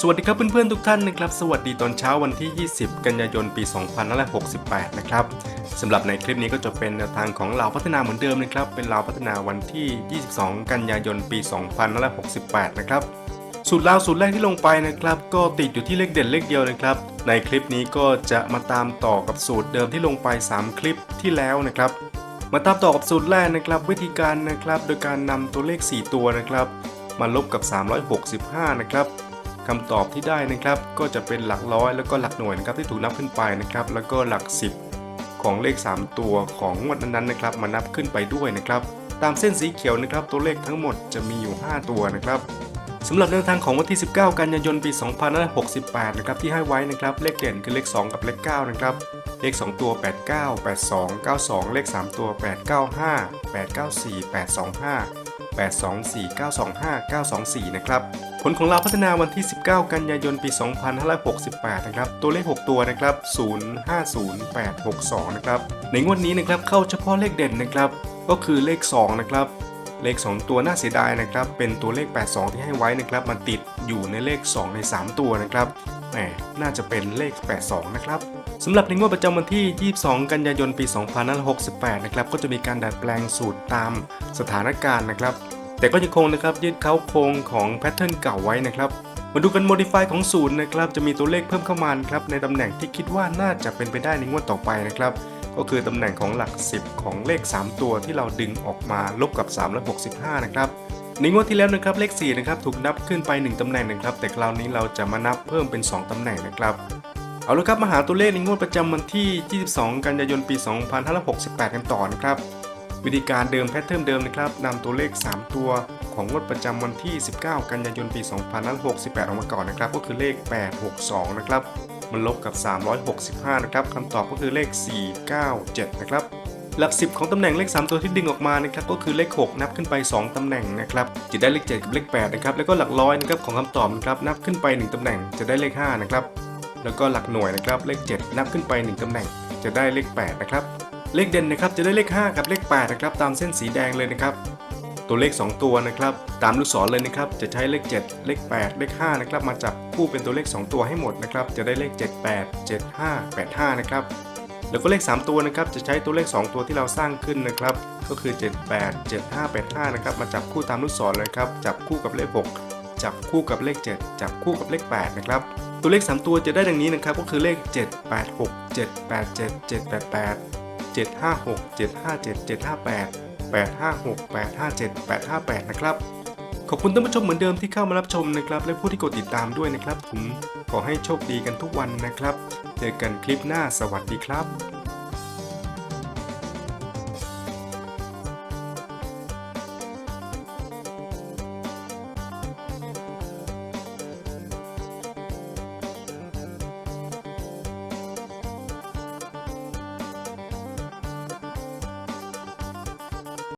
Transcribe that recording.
สวัสดีครับเพื่อนๆทุกท่านนะครับ สวัสดีตอนเช้าวันที่ 20 กันยายนปี 2568 นะครับสำหรับในคลิปนี้ก็จะเป็นทางของเราพัฒนาเหมือนเดิมนะครับ เป็นเราพัฒนาวันที่ 22 กันยายนปี 2568 นะครับสูตรลาวสูตรแรกที่ลงไปนะครับ ก็ติดอยู่ที่เลขเด่นเลขเดียวนะครับ ในคลิปนี้ก็จะมาตามต่อกับสูตรเดิมที่ลงไป 3 คลิปที่แล้วนะครับ มาตามต่อกับสูตรแรกนะครับวิธีการนะครับ โดยการนำตัวเลข 4 ตัวนะครับ มาลบกับ 365 นะครับคำตอบที่ได้นะครับก็จะเป็นหลักร้อยแล้วก็หลักหน่วยนะครับที่ถูกนับขึ้นไปนะครับ แล้วก็หลัก 10 ของเลข 3 ตัวของงวดนั้นๆนะครับ มานับขึ้นไปด้วยนะครับ ตามเส้นสีเขียวนะครับ ตัวเลขทั้งหมดจะมีอยู่ 5 ตัวนะครับสำหรับแนวทางของวันที่ 19 กันยายนปี 2568 นะครับที่ให้ไว้นะครับเลขเด่นคือเลข 2 กับเลข 9 นะครับ เลข 2 ตัว 89 82 92 เลข 3 ตัว 895 894 825 824 925 924 นะครับ ผลของเราพัฒนาวันที่ 19 กันยายน ปี 2568 นะครับ ตัวเลข 6 ตัวนะครับ 050862 นะครับ ในงวดนี้นะครับ เข้าเฉพาะเลขเด่นนะครับ ก็คือเลข 2 นะครับ เลข 2 ตัวน่าเสียดายนะครับ เป็นตัวเลข 82 ที่ให้ไว้นะครับ มันติดอยู่ในเลข 2 ใน 3 ตัวนะครับ แหม น่าจะเป็นเลข 82 นะครับ สำหรับในงวดประจำวันที่ 22 กันยายน ปี 2568 นะครับ ก็จะมีการดัดแปลงสูตรตามสถานการณ์นะครับ แต่ก็ยังคงนะครับยึดเข้าโครงของแพทเทิร์นเก่าไว้นะครับ มาดูกัน modify ของศูนย์นะครับ จะมีตัวเลขเพิ่มเข้ามาครับในตำแหน่งที่คิดว่าน่าจะเป็นไปได้ในงวดต่อไปนะครับ ก็คือตำแหน่งของหลัก 10 ของเลข 3 ตัวที่เราดึงออกมาลบกับ365 นะครับในงวดที่แล้วนะครับเลข4นะครับถูกนับขึ้นไป 1ตำแหน่งนะครับแต่คราวนี้เราจะมานับเพิ่มเป็น 2ตำแหน่งนะครับ เอาละครับมาหาตัวเลขในงวดประจำวันที่ 22 กันยายนปี 2568 กันต่อนะครับ วิธีการเดิมแพทเทิร์นเดิมนะครับนำตัวเลข 3 ตัวของงวดประจำวันที่ 19 กันยายนปี 2568 ออกมาก่อนนะครับ ก็คือเลข 862 นะครับ มันลบกับ 365 นะครับคำตอบก็คือเลข 497 นะครับ หลัก 10 ของตำแหน่งเลข 3 ตัวที่ดึงออกมานะครับก็คือเลข 6 นับขึ้นไป 2 ตำแหน่งนะครับจะได้เลข 7 กับเลข 8 นะครับแล้วก็หลักร้อยนะครับของคำตอบนะครับนับขึ้นไป 1 ตำแหน่งจะได้เลข 5 นะครับ แล้วก็หลักหน่วยนะครับเลข 7 นับขึ้นไป 1ตำแหน่ง จะได้เลข 8 นะครับ เลขเด่นนะครับจะได้เลข 5 กับเลข 8 นะครับ ตามเส้นสีแดงเลยนะครับ ตัวเลข 2 ตัวนะครับ ตามลูกศรเลยนะครับ จะใช้เลข 7 เลข 8 เลข 5 นะครับ มาจับคู่เป็นตัวเลข 2 ตัวให้หมดนะครับ จะได้เลข 78 75 85 นะครับแล้วก็เลข 3 ตัวนะครับ จะใช้ตัวเลข 2 ตัวที่เราสร้างขึ้นนะครับ ก็คือ 78 75 85 นะครับ มาจับคู่ตามลูกศรเลยครับ จับคู่กับเลข 6 จับคู่กับเลข 7 จับคู่กับเลข 8 นะครับ ตัวเลข 3 ตัวจะได้ดังนี้นะครับ ก็คือเลข 786 787 788 756 757 758 856 857 858 นะครับ ขอบคุณท่านผู้ชมเหมือนเดิมที่เข้ามารับชมนะครับ และผู้ที่กดติดตามด้วยนะครับ ผมขอให้โชคดีกันทุกวันนะครับ เจอกันคลิปหน้าสวัสดีครับ